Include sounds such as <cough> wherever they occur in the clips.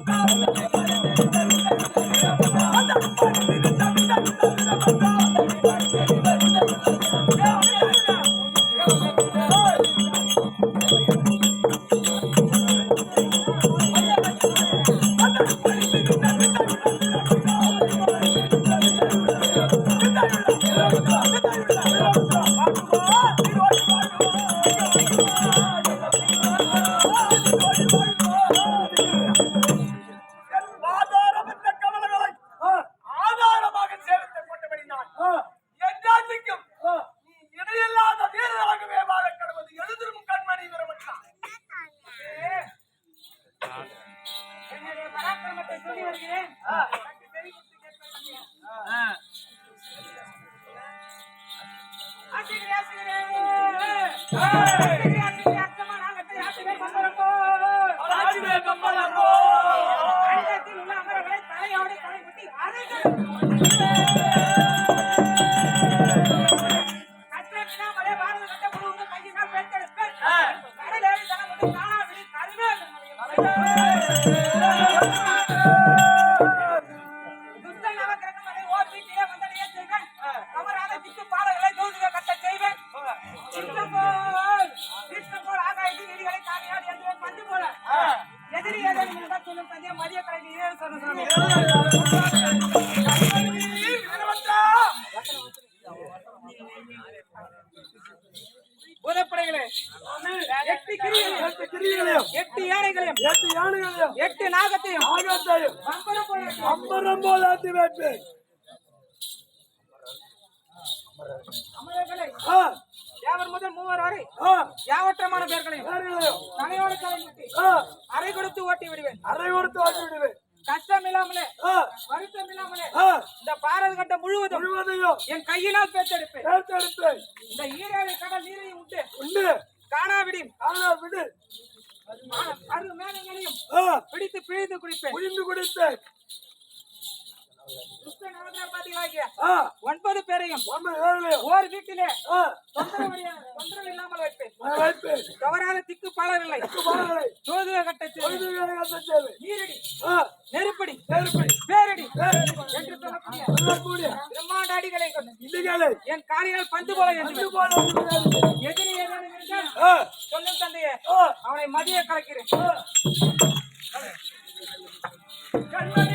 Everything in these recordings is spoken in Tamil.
ஆதாரமற்ற ஆசிரியர் எட்டு யானைகளையும் எட்டு யானைகளையும் எட்டு நாகத்தையும் போல அம்பரம் போல் ஆட்டி வைப்பேன் தேவர் முதல் மூவர் வரை யாவற்றமான பேர்களையும் தலையோடு தலைமுட்டி அரை கொடுத்து ஓட்டி விடுவேன் அரை கொடுத்து வாட்டி விடுவேன் கஷ்டம் இல்லாமலே வருத்தம் இல்லாமலே இந்த பாரத கட்டம் முழுவதும் முழுவதையும் என் கையினால் பேச்செடுப்பேன் தேர்ந்தெடுப்பேன். இந்த ஈரேழு கடல் நீரையும் விட்டு உண்டு. காணாவிடின் ஆனா விடு. அரு மேகங்களையும் ஆ, பிடித்து பிழிந்து குடிப்பேன். புரிந்து குடித்தேன் ஆ, ஒன்பது பேரையும் ஓர் வீட்டிலே தொந்தரவு இல்லாமல் வைப்பேன். தவறாத திக்கு பாலவில்லை பாடலை ஜோதிட கட்டத்தில் நீரடி நெருப்படி பேரடி. என்று சொல்லக்கூடிய பிரம்மாண்ட அடிகளை என் காலினால் பந்து போல. எதிரி சொல்லும் தந்தையே அவனை மதிய கலக்கிறேன். கண்மணி.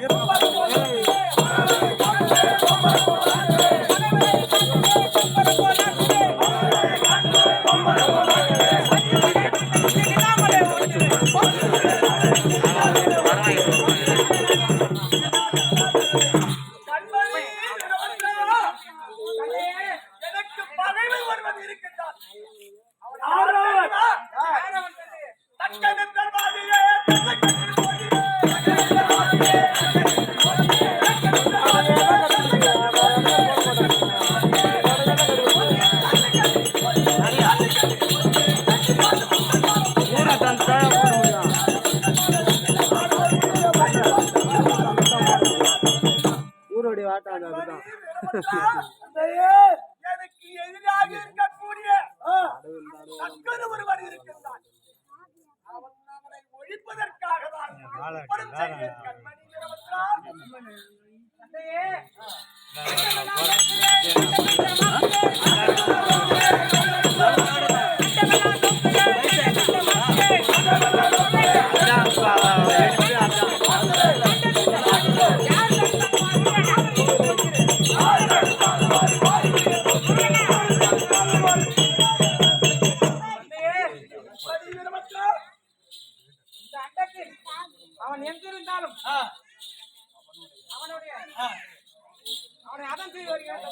¡Vaya, papá! ஆட்டம் அதுதான். <laughs> எனக்கு எதிராக இருக்கக்கூடிய ஒருவன் இருக்கின்றான் அவன் அவனை ஒழிப்பதற்காக தான் வீரபத்ரா. இந்த அண்டத்தில் அவன் எங்கிருந்தாலும் அவனுடைய அவனை அதம் செய்து வருகிறான்